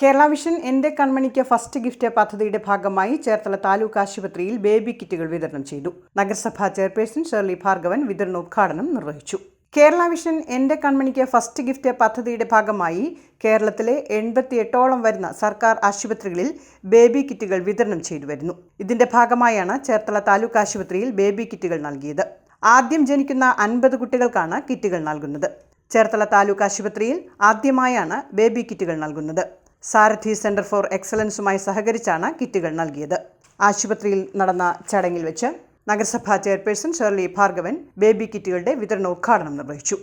Kerala vision എന്റെ കൺമണിക്ക് first gift പദ്ധതിയുടെ ഭാഗമായി ചേർത്തല താലൂക്ക് ആശുപത്രിയിൽ ബേബി കിറ്റുകൾ വിതരണം ചെയ്തു. നഗരസഭാ ചെയർപേഴ്സൺ ഷേർലി ഭാർഗവൻ വിതരണോദ്ഘാടനം നിർവഹിച്ചു. കേരള വിഷൻ എന്റെ കൺമണിക്ക് ഫസ്റ്റ് ഗിഫ്റ്റ് പദ്ധതിയുടെ ഭാഗമായി കേരളത്തിലെ എൺപത്തിയെട്ടോളം വരുന്ന സർക്കാർ ആശുപത്രികളിൽ ബേബി കിറ്റുകൾ വിതരണം ചെയ്തു വരുന്നു. ഇതിന്റെ ഭാഗമായാണ് ചേർത്തല താലൂക്ക് ആശുപത്രിയിൽ ബേബി കിറ്റുകൾ നൽകിയത്. ആദ്യം ജനിക്കുന്ന അൻപത് കുട്ടികൾക്കാണ് കിറ്റുകൾ നൽകുന്നത്. ചേർത്തല താലൂക്ക് ആശുപത്രിയിൽ ആദ്യമായാണ് ബേബി കിറ്റുകൾ നൽകുന്നത്. സാരഥി സെന്റർ ഫോർ എക്സലൻസുമായി സഹകരിച്ചാണ് കിറ്റുകൾ നൽകിയത്. ആശുപത്രിയിൽ നടന്ന ചടങ്ങിൽ വെച്ച് നഗരസഭാ ചെയർപേഴ്സൺ ഷേർലി ഭാർഗവൻ ബേബി കിറ്റുകളുടെ വിതരണോദ്ഘാടനം നിർവഹിച്ചു.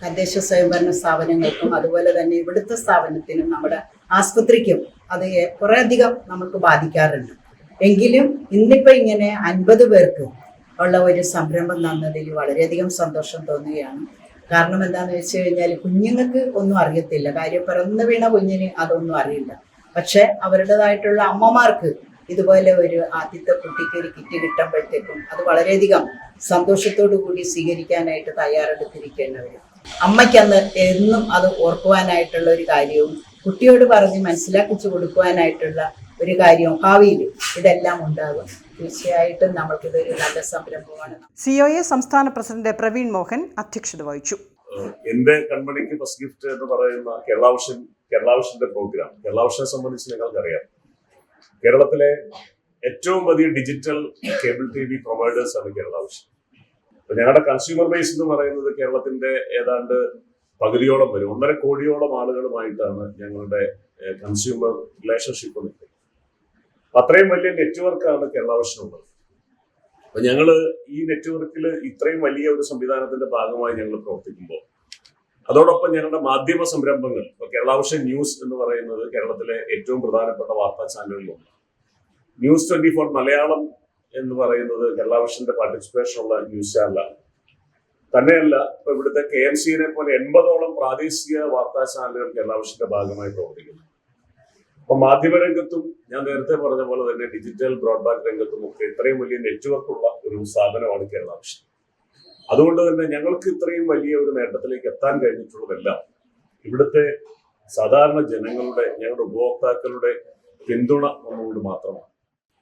തദ്ദേശ സ്വയംഭരണ സ്ഥാപനങ്ങൾക്കും അതുപോലെ തന്നെ ഇവിടുത്തെ സ്ഥാപനത്തിനും നമ്മുടെ ആസ്പത്രിക്കും അത് കുറേയധികം നമുക്ക് ബാധിക്കാറുണ്ട്. എങ്കിലും ഇന്നിപ്പോൾ ഇങ്ങനെ അൻപത് പേർക്ക് ഉള്ള ഒരു സംരംഭം തന്നതിൽ വളരെയധികം സന്തോഷം തോന്നുകയാണ്. കാരണം എന്താണെന്ന് വെച്ച് കഴിഞ്ഞാൽ കുഞ്ഞുങ്ങൾക്ക് ഒന്നും അറിയത്തില്ല. കാര്യം പിറന്നു വീണ കുഞ്ഞിന് അതൊന്നും അറിയില്ല. പക്ഷെ അവരുടേതായിട്ടുള്ള അമ്മമാർക്ക് ഇതുപോലെ ഒരു ആദ്യത്തെ കുട്ടിക്ക് ഒരു കിറ്റ് കിട്ടുമ്പോഴത്തേക്കും അത് വളരെയധികം സന്തോഷത്തോടു കൂടി സ്വീകരിക്കാനായിട്ട് തയ്യാറെടുത്തിരിക്കേണ്ടവർ അമ്മയ്ക്കന്ന് എന്നും അത് ഓർക്കുവാനായിട്ടുള്ള ഒരു കാര്യവും കുട്ടിയോട് പറഞ്ഞ് മനസ്സിലാക്കിച്ചു കൊടുക്കുവാനായിട്ടുള്ള ഒരു കാര്യവും ഭാവിയിൽ ഇതെല്ലാം ഉണ്ടാകും. തീർച്ചയായിട്ടും നമ്മൾക്കിതൊരു നല്ല സംരംഭമാണ്. സി ഒ എ സംസ്ഥാന പ്രസിഡന്റ് പ്രവീൺ മോഹൻ അധ്യക്ഷത വഹിച്ചു. എന്റെ കൺമണിക്ക് ഫസ്റ്റ് ഗിഫ്റ്റ് എന്ന് പറയുന്ന കേരളാവിഷൻ കേരളാവിഷന്റെ പ്രോഗ്രാം കേരളാവിഷനെ സംബന്ധിച്ച് നിങ്ങൾക്കറിയാം. കേരളത്തിലെ ഏറ്റവും വലിയ digital cable T V providers ആണ് കേരളാവിഷൻ അപ്പൊ ഞങ്ങളുടെ കൺസ്യൂമർ ബേസ് എന്ന് പറയുന്നത് കേരളത്തിന്റെ ഏതാണ്ട് പകുതിയോളം വരും. ഒന്നര കോടിയോളം ആളുകളുമായിട്ടാണ് ഞങ്ങളുടെ കൺസ്യൂമർ റിലേഷൻഷിപ്പ് നിൽക്കുന്നത് അത്രയും വലിയ നെറ്റ്വർക്കാണ് കേരളാവിഷനുള്ളത് അപ്പൊ ഞങ്ങൾ ഈ നെറ്റ്വർക്കിൽ ഇത്രയും വലിയ ഒരു സംവിധാനത്തിന്റെ ഭാഗമായി ഞങ്ങൾ പ്രവർത്തിക്കുമ്പോൾ അതോടൊപ്പം ഞങ്ങളുടെ മാധ്യമ സംരംഭങ്ങൾ ഇപ്പൊ കേരളാവിഷൻ ന്യൂസ് എന്ന് പറയുന്നത് കേരളത്തിലെ ഏറ്റവും പ്രധാനപ്പെട്ട വാർത്താ ചാനലുകളിലൊന്ന് ന്യൂസ് ട്വന്റി ഫോർ മലയാളം എന്ന് പറയുന്നത് കേരളാവിഷന്റെ പാർട്ടിസിപ്പേഷൻ ഉള്ള ന്യൂസ് ചാനലാണ്. തന്നെയല്ല ഇപ്പൊ ഇവിടുത്തെ കെ എം സിനെ പോലെ എൺപതോളം പ്രാദേശിക വാർത്താ ചാനലുകൾ കേരളാവിഷന്റെ ഭാഗമായി പ്രവർത്തിക്കുന്നു. അപ്പൊ മാധ്യമരംഗത്തും ഞാൻ നേരത്തെ പറഞ്ഞ പോലെ തന്നെ ഡിജിറ്റൽ ബ്രോഡ്ബാൻഡ് രംഗത്തും ഒക്കെ ഇത്രയും വലിയ നെറ്റ്വർക്ക് ഉള്ള ഒരു സ്ഥാപനമാണ് കേരള വിഷൻ അതുകൊണ്ട് തന്നെ ഞങ്ങൾക്ക് ഇത്രയും വലിയ ഒരു നേട്ടത്തിലേക്ക് എത്താൻ കഴിഞ്ഞിട്ടുള്ളതെല്ലാം ഇവിടുത്തെ സാധാരണ ജനങ്ങളുടെ ഞങ്ങളുടെ ഉപഭോക്താക്കളുടെ പിന്തുണ ഒന്നുകൊണ്ട് മാത്രമാണ്.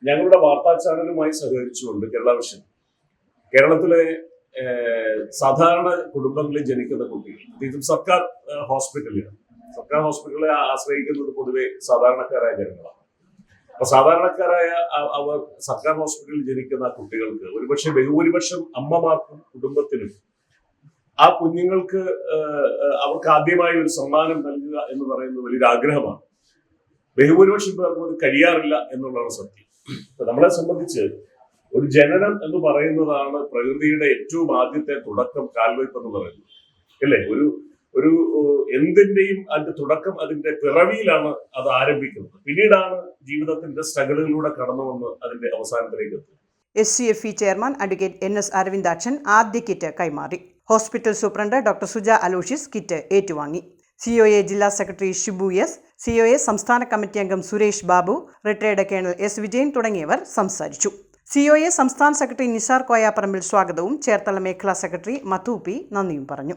ഞങ്ങളുടെ വാർത്താ ചാനലുമായി സഹകരിച്ചുകൊണ്ട് കേരള വിഷൻ കേരളത്തിലെ സാധാരണ കുടുംബങ്ങളിൽ ജനിക്കുന്ന കുട്ടികൾ പ്രത്യേകിച്ചും സർക്കാർ ഹോസ്പിറ്റലിലാണ് സർക്കാർ ഹോസ്പിറ്റലുകളെ ആശ്രയിക്കുന്നത് പൊതുവെ സാധാരണക്കാരായ ജനങ്ങളാണ്. അപ്പൊ സാധാരണക്കാരായ അവർ സർക്കാർ ഹോസ്പിറ്റലിൽ ജനിക്കുന്ന കുട്ടികൾക്ക് ഒരുപക്ഷെ ബഹുഭൂരിപക്ഷം അമ്മമാർക്കും കുടുംബത്തിനും ആ കുഞ്ഞുങ്ങൾക്ക് അവർക്ക് ആദ്യമായി ഒരു സമ്മാനം നൽകുക എന്ന് പറയുന്നത് വലിയൊരു ആഗ്രഹമാണ്. ബഹുഭൂരിപക്ഷം പേർക്കും അത് കഴിയാറില്ല എന്നുള്ളതാണ് സത്യം. നമ്മളെ സംബന്ധിച്ച് ഒരു ജനനം എന്ന് പറയുന്നതാണ് പ്രകൃതിയുടെ ഏറ്റവും ആദ്യത്തെ തുടക്കം കാൽവയ്പ് എന്ന് പറയുന്നത്. അല്ലേ? ഒരു ഒരു എന്തിന്റെയും അതിന്റെ തുടക്കം അതിന്റെ പിറവിയിലാണ് അത് ആരംഭിക്കുന്നത്. പിന്നീടാണ് ജീവിതത്തിന്റെ സ്ട്രഗിളിലൂടെ കടന്നു വന്ന് അതിന്റെ അവസാനത്തിലേക്ക് എത്തുന്നത്. S C F E chairman advocate N S Aravindakshan ആദ്യ കിറ്റ് കൈമാറി. Hospital superintendent doctor Suja Aloysius kit ഏറ്റുവാങ്ങി. സി ഒ എ ജില്ലാ secretary Shibu S C O A സംസ്ഥാന കമ്മിറ്റി അംഗം Suresh Babu retired colonel S Vijayan തുടങ്ങിയവർ സംസാരിച്ചു. C O A സംസ്ഥാന secretary Nisar Koyaparambil സ്വാഗതവും ചേർത്തല മേഖലാ സെക്രട്ടറി മധു പി നന്ദിയും പറഞ്ഞു.